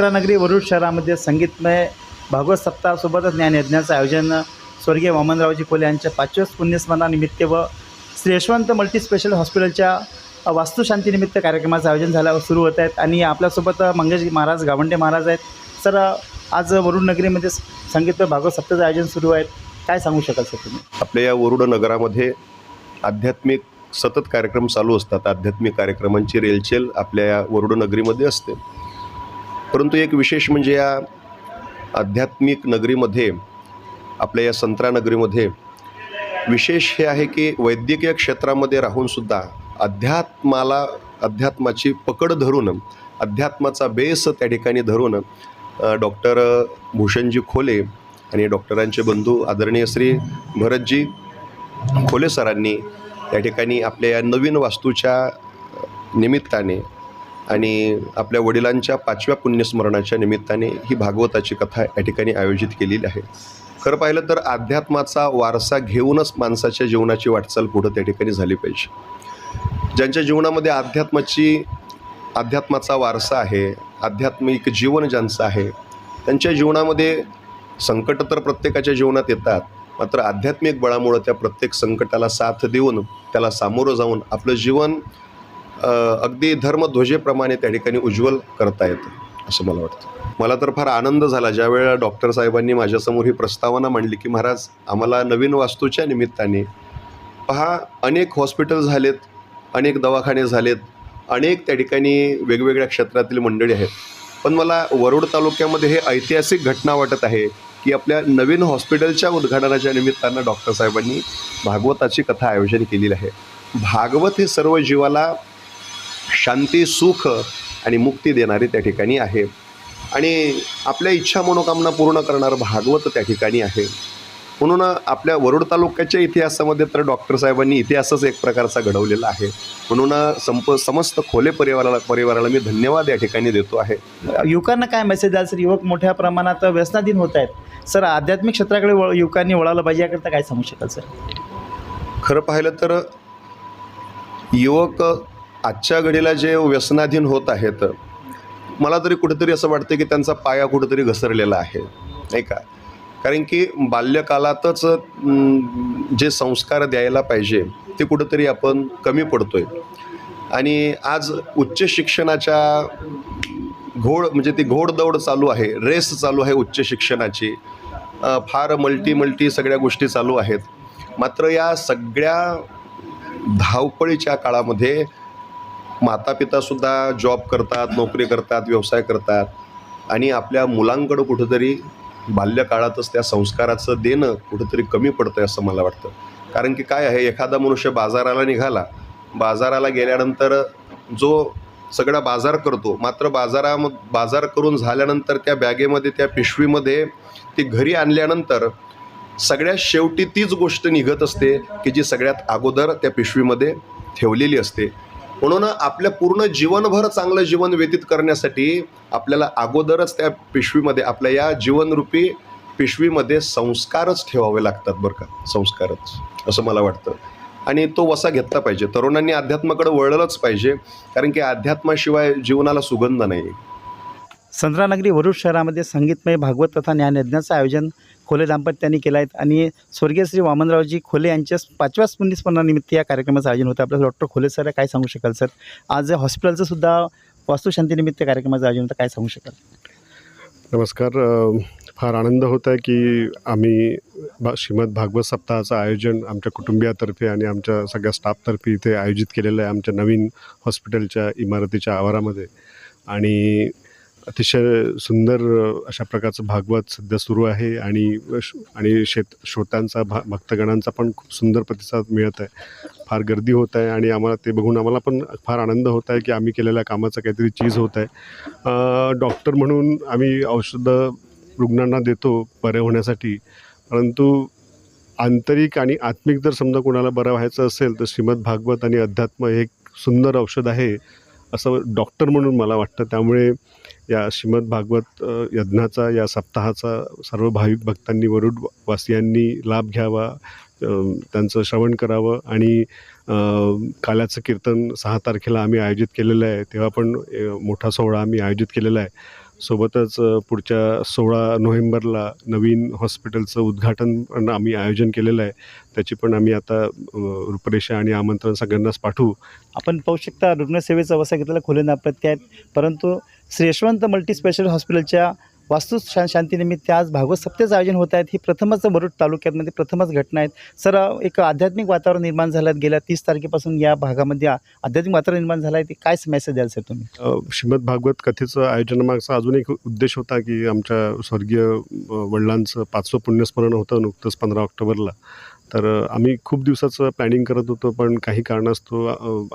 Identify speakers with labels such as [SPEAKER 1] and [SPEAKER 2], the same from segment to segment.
[SPEAKER 1] मंत्रानगरी वरुड शहरामध्ये संगीतमय भागवत सप्ताहासोबतच ज्ञानयज्ञाचं आयोजन स्वर्गीय वामनरावजी कोले यांच्या पाचव्या पुण्यस्मरणानिमित्त व श्री यशवंत मल्टीस्पेशल हॉस्पिटलच्या वास्तुशांतीनिमित्त कार्यक्रमाचं आयोजन झालं सुरू होत आहेत. आणि आपल्यासोबत मंगेश महाराज गावंडे महाराज आहेत. सर आज वरुड नगरीमध्ये संगीतमय भागवत सप्ताहाचं आयोजन सुरू आहे. काय सांगू शकाल सर तुम्ही?
[SPEAKER 2] आपल्या या वरुड नगरामध्ये आध्यात्मिक सतत कार्यक्रम चालू असतात. आध्यात्मिक कार्यक्रमांची रेलचेल आपल्या या वरुड नगरीमध्ये असते. परंतु एक विशेष म्हणजे या आध्यात्मिक नगरीमध्ये आपल्या या संत्रा नगरीमध्ये विशेष हे आहे की वैद्यकीय क्षेत्रामध्ये राहूनसुद्धा अध्यात्माला अध्यात्माची पकड धरून अध्यात्माचा बेस त्या ठिकाणी धरून डॉक्टर भूषणजी खोले आणि डॉक्टरांचे बंधू आदरणीय श्री भरतजी खोले सरांनी या ठिकाणी आपल्या या नवीन वास्तूच्या निमित्ताने आणि आपल्या वडिलांच्या पाचव्या पुण्यस्मरणाच्या निमित्ताने ही भागवताची कथा या ठिकाणी आयोजित केलेली आहे. खरं पाहिलं तर अध्यात्माचा वारसा घेऊनच माणसाच्या जीवनाची वाटचाल पुढं त्या ठिकाणी झाली पाहिजे. ज्यांच्या जीवनामध्ये अध्यात्माची अध्यात्माचा वारसा आहे आध्यात्मिक जीवन ज्यांचं आहे त्यांच्या जीवनामध्ये संकट तर प्रत्येकाच्या जीवनात येतात मात्र आध्यात्मिक बळामुळं त्या प्रत्येक संकटाला साथ देऊन त्याला सामोरं जाऊन आपलं जीवन अगदी धर्मध्वजेप्रमाणे त्या ठिकाणी उज्ज्वल करता येतं असं मला वाटतं. मला तर फार आनंद झाला ज्यावेळेला डॉक्टर साहेबांनी माझ्यासमोर ही प्रस्तावना मांडली की महाराज आम्हाला नवीन वास्तूच्या निमित्ताने पहा अनेक हॉस्पिटल झालेत अनेक दवाखाने झालेत अनेक त्या ठिकाणी वेगवेगळ्या क्षेत्रातील मंडळी आहेत. पण मला वरुड तालुक्यामध्ये हे ऐतिहासिक घटना वाटत आहे की आपल्या नवीन हॉस्पिटलच्या उद्घाटनाच्या निमित्तानं डॉक्टर साहेबांनी भागवताची कथा आयोजन केलेली आहे. भागवत हे सर्व जीवाला शांती सुख आणि मुक्ती देणारे त्या ठिकाणी आहे. आणि आपल्या इच्छा मनोकामना पूर्ण करणारं भागवत त्या ठिकाणी आहे. म्हणून आपल्या वरुड तालुक्याच्या इतिहासामध्ये तर डॉक्टर साहेबांनी इतिहासच एक प्रकारचा घडवलेला आहे. म्हणून संप समस्त खोले परिवाराला परिवाराला मी धन्यवाद या ठिकाणी देतो आहे.
[SPEAKER 1] युवकांना काय मेसेज द्याल? सर युवक मोठ्या प्रमाणात व्यसनाधीन होत आहेत. सर आध्यात्मिक क्षेत्राकडे वळ युवकांनी वळालं पाहिजे याकरता काय सांगू शकाल सर?
[SPEAKER 2] खरं पाहिलं तर युवक आजच्या घडीला जे व्यसनाधीन होत आहेत मला तरी कुठेतरी असं वाटतं की त्यांचा पाया कुठेतरी घसरलेला आहे नाही का? कारण की बाल्यकालातच जे संस्कार द्यायला पाहिजे ते कुठेतरी आपण कमी पडतोय. आणि आज उच्च शिक्षणाच्या घोड म्हणजे ती घोडदौड चालू आहे रेस चालू आहे उच्च शिक्षणाची. फार मल्टी मल्टी सगळ्या गोष्टी चालू आहेत. मात्र या सगळ्या धावपळीच्या काळामध्ये मातापितासुद्धा जॉब करतात नोकरी करतात व्यवसाय करतात. आणि आपल्या मुलांकडं कुठंतरी बाल्यकाळातच त्या संस्काराचं देणं कुठंतरी कमी पडतं असं मला वाटतं. कारण की काय आहे एखादा मनुष्य बाजाराला निघाला. बाजाराला गेल्यानंतर जो सगळा बाजार करतो मात्र बाजाराम बाजार करून झाल्यानंतर त्या बॅगेमध्ये त्या पिशवीमध्ये ती घरी आणल्यानंतर सगळ्यात शेवटी तीच गोष्ट निघत असते की जी सगळ्यात अगोदर त्या पिशवीमध्ये ठेवलेली असते. म्हणून आपल्या पूर्ण जीवनभर चांगलं जीवन व्यतीत करण्यासाठी आपल्याला अगोदरच त्या पिशवीमध्ये आपल्या या जीवनरूपी पिशवीमध्ये संस्कारच ठेवावे लागतात बरं का. संस्कारच असं मला वाटतं. आणि तो वसा घेतला पाहिजे. तरुणांनी अध्यात्माकडे वळलंच पाहिजे कारण की अध्यात्माशिवाय जीवनाला सुगंध नाही
[SPEAKER 1] संत्रानगरी वरुड शहरामध्ये संगीतमय भागवत तथा ज्ञानयज्ञाचं आयोजन खोले दाम्पत्याने केला आहे आणि स्वर्गीय श्री वामनरावजी खोले यांच्या पाचव्या पुण्यस्मरणानिमित्त या कार्यक्रमाचं आयोजन होतं. आपल्याला डॉक्टर खोले सर काय सांगू शकाल सर? आज हॉस्पिटलचं सुद्धा वास्तुशांतीनिमित्त कार्यक्रमाचं आयोजन होतं. काय सांगू शकाल?
[SPEAKER 3] नमस्कार. फार आनंद होत आहे की आम्ही भा श्रीमद भागवत सप्ताहाचं आयोजन आमच्या कुटुंबियातर्फे आणि आमच्या सगळ्या स्टाफतर्फे इथे आयोजित केलेलं आहे आमच्या नवीन हॉस्पिटलच्या इमारतीच्या आवारामध्ये. आणि अतिशय सुंदर अशा प्रकारचं भागवत सध्या सुरू आहे आणि श- आणि शेत श्रोत्यांचा भा भक्तगणांचा पण खूप सुंदर प्रतिसाद मिळत आहे. फार गर्दी होत आहे आणि आम्हाला ते बघून आम्हाला पण फार आनंद होत आहे की आम्ही केलेल्या कामाचं काहीतरी चीज होत आहे. डॉक्टर म्हणून आम्ही औषधं रुग्णांना देतो बरे होण्यासाठी. परंतु आंतरिक आणि आत्मिक जर समजा कोणाला बरं व्हायचं असेल तर श्रीमद भागवत आणि अध्यात्म हे एक सुंदर औषध आहे. असं डॉक्टर म्हणून मला वाटतं. त्यामुळे या श्रीमद भागवत यज्ञाचा या सप्ताहाचा सर्व भाविक भक्तांनी वरुड वासियांनी लाभ घ्यावा त्यांचं श्रवण करावं आणि काल्याचं कीर्तन सहा तारखेला आम्ही आयोजित केलेलं आहे. तेव्हा पण मोठा सोहळा आम्ही आयोजित केलेला आहे. सोबतच पुढच्या सोळा नोव्हेंबरला नवीन हॉस्पिटलचं उद्घाटन पण आम्ही आयोजन केलेलं आहे. त्याची पण आम्ही आता रूपरेषा आणि आमंत्रण सगळ्यांनाच पाठवू.
[SPEAKER 1] आपण पाहू शकता रुग्णसेवेचा वसा घेतलेला खोले नाप्रत्य आहेत परंतु श्री यशवंत मल्टी स्पेशल हॉस्पिटलच्या वास्तू शा शांतीनिमित्त आज भागवत सप्तेचं आयोजन होत आहेत ही प्रथमच मरुड तालुक्यामध्ये प्रथमच घटना आहेत. सर एक आध्यात्मिक वातावरण निर्माण झालं गेल्या तीस तारखेपासून या भागामध्ये आध्यात्मिक वातावरण निर्माण झालं आहे. ते काय मेसेज द्याल सर तुम्ही?
[SPEAKER 3] श्रीमद भागवत कथेचं आयोजनामागचा अजून एक उद्देश होता की आमच्या स्वर्गीय वडिलांचं पाचवं पुण्यस्मरण होतं नुकतंच पंधरा ऑक्टोबरला. तर आम्ही खूप दिवसाचं प्लॅनिंग करत होतो पण काही कारणास्तव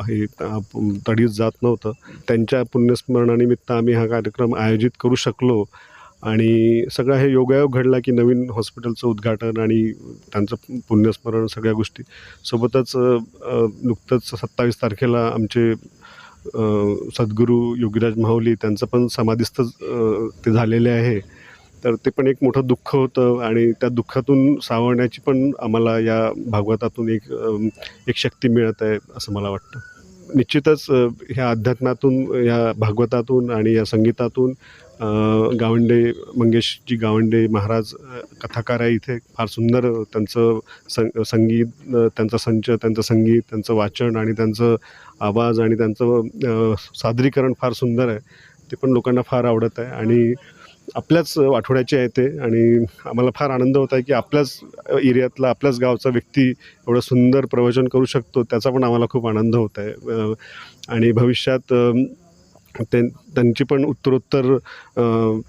[SPEAKER 3] हे तडीत तडीच जात नव्हतं. त्यांच्या पुण्यस्मरणानिमित्त आम्ही हा कार्यक्रम आयोजित करू शकलो. आणि सगळा हे योगायोग घडला की नवीन हॉस्पिटलचं उद्घाटन आणि त्यांचं पुण्यस्मरण सगळ्या गोष्टी. सोबतच नुकतंच सत्तावीस तारखेला आमचे सद्गुरू योगीराज माहुली त्यांचं पण समाधीस्थ ते झालेले आहे. तर ते पण एक मोठं दुःख होतं आणि त्या दुःखातून सावरण्याची पण आम्हाला या भागवतातून एक एक शक्ती मिळत आहे असं मला वाटतं. निश्चितच ह्या अध्यात्मातून या भागवतातून आणि या संगीतातून गावंडे मंगेशजी गावंडे महाराज कथाकार आहे इथे. फार सुंदर त्यांचं सं संगीत त्यांचा संच त्यांचं संगीत त्यांचं वाचन आणि त्यांचं आवाज आणि त्यांचं सादरीकरण फार सुंदर आहे. ते पण लोकांना फार आवडत आहे. आणि आपल्याच आठवड्याचे आहे ते. आणि आम्हाला फार आनंद होत आहे की आपल्याच एरियातला आपल्याच गावचा व्यक्ती एवढं सुंदर प्रवचन करू शकतो त्याचा पण आम्हाला खूप आनंद होत आहे. आणि भविष्यात अ, ते त्यांची पण उत्तरोत्तर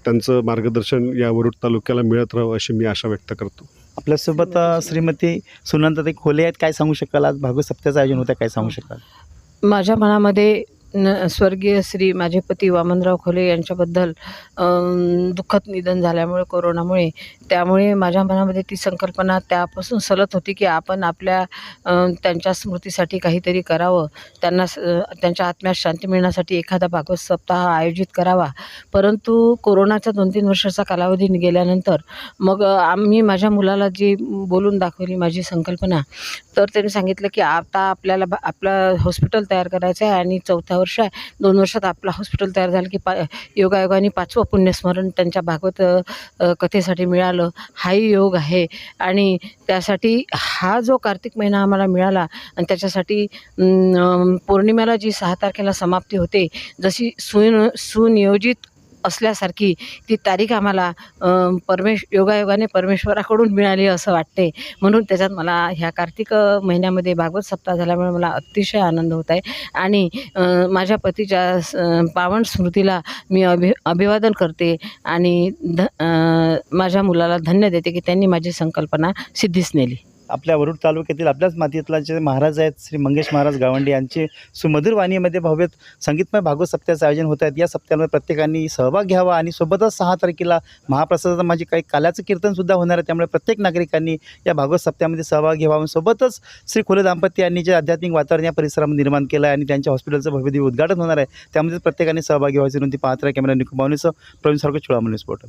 [SPEAKER 3] त्यांचं मार्गदर्शन या वरुड तालुक्याला मिळत राहावं अशी मी आशा व्यक्त करतो.
[SPEAKER 1] आपल्यासोबत श्रीमती सुनंदाताई खोले आहेत. काय सांगू शकाल? आज भागवत सप्त्याचं आयोजन होतं. काय सांगू शकाल?
[SPEAKER 4] माझ्या मनामध्ये न स्वर्गीय श्री माझे पती वामनराव खोले यांच्याबद्दल दुःखद निधन झाल्यामुळे कोरोनामुळे त्यामुळे माझ्या मनामध्ये ती संकल्पना त्यापासून सलत होती की आपण आपल्या त्यांच्या स्मृतीसाठी काहीतरी करावं. त्यांना स त्यांच्या आत्म्यात शांती मिळण्यासाठी एखादा भागवत सप्ताह आयोजित करावा. परंतु कोरोनाचा दोन तीन वर्षाचा कालावधी गेल्यानंतर मग आम्ही माझ्या मुलाला जी बोलून दाखवली माझी संकल्पना तर त्यांनी सांगितलं की आता आपल्याला बा- आपलं हॉस्पिटल तयार करायचं आहे आणि चौथ्यावर वर्ष आहे. दोन वर्षात आपलं हॉस्पिटल तयार झालं की पा योगायोगाने पाचवं पुण्यस्मरण त्यांच्या भागवत कथेसाठी मिळालं. हाही योग आहे. आणि त्यासाठी हा जो कार्तिक महिना आम्हाला मिळाला आणि त्याच्यासाठी पौर्णिमेला जी सहा तारखेला समाप्ती होते जशी सुन सुनियोजित असल्यासारखी ती तारीख आम्हाला परमेश योगायोगाने परमेश्वराकडून मिळाली असं वाटते. म्हणून त्याच्यात मला ह्या कार्तिक महिन्यामध्ये भागवत सप्ताह झाल्यामुळे मला अतिशय आनंद होत आहे. आणि माझ्या पतीच्या पावन स्मृतीला मी अभि अभिवादन करते आणि ध माझ्या मुलाला धन्य देते की त्यांनी माझी संकल्पना सिद्धीस नेली.
[SPEAKER 1] आपल्या वरुड तालुक्यातील आपल्याच मातीतला जे महाराज आहेत श्री मंगेश महाराज गावंडे यांचे सुमधुर वाणीमध्ये भव्य संगीतमय भागवत सप्त्याचं आयोजन होत आहेत. या सप्त्यामध्ये प्रत्येकाने सहभाग घ्यावा आणि सोबतच सहा तारखेला महाप्रसादाचं माझे काही काल्याचं कीर्तनसुद्धा होणार आहे. त्यामुळे प्रत्येक नागरिकांनी या भागवत सप्त्यामध्ये सहभाग घ्यावा आणि सोबतच श्री खुले दाम्पत्य यांनी जे आध्यात्मिक वातावरण या परिसरामध्ये निर्माण केलं आहे आणि त्यांच्या हॉस्पिटलचं भव्य उद्घाटन होणार आहे. त्यामध्ये प्रत्येकाने सहभागी व्हायची विनंती पाहत राहा. कॅमेरा निकुमावणीसह प्रवीण सारखं चुळामणी स्पोर्टल